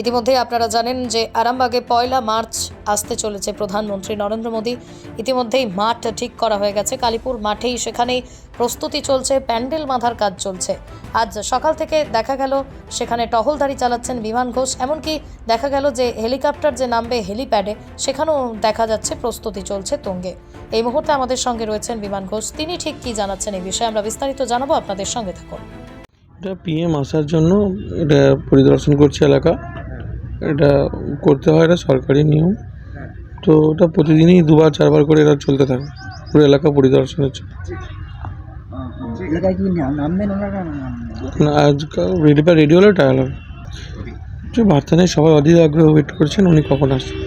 ইতিমধ্যে আপনারা জানেন যে আরামবাগে পয়লা মার্চ আসতে চলেছে প্রধানমন্ত্রী নরেন্দ্র মোদী। ইতিমধ্যেই মাঠ ঠিক করা হয়ে গেছে। কালীপুর মাঠেই সেখানেই প্রস্তুতি চলছে, প্যান্ডেল বাঁধার কাজ চলছে। আজ সকাল থেকে দেখা গেল, সেখানে টহলদারি চালাচ্ছেন বিমান ঘোষ। এমনকি দেখা গেল যে হেলিকপ্টার যে নামবে হেলিপ্যাডে, সেখানেও দেখা যাচ্ছে প্রস্তুতি চলছে তুঙ্গে। এই মুহূর্তে আমাদের সঙ্গে রয়েছেন বিমান ঘোষ। তিনি ঠিক কি জানাচ্ছেন এই বিষয়ে আমরা বিস্তারিত জানাব। আপনাদের সঙ্গে থাকুন। এটা পিএম আসার জন্য এটা পরিদর্শন করছে এলাকা। এটা করতে হয় এটা সরকারি নিয়ম। তো ওটা প্রতিদিনই দুবার, চারবার করে এরা চলতে থাকে। পুরো এলাকা পরিদর্শনের জন্য। আজকাল রেডিও বা রেডি হলে টায়াল বার্তা নেই সবাই অধীর আগ্রহ ওয়েট করছেন, উনি কখন আসছেন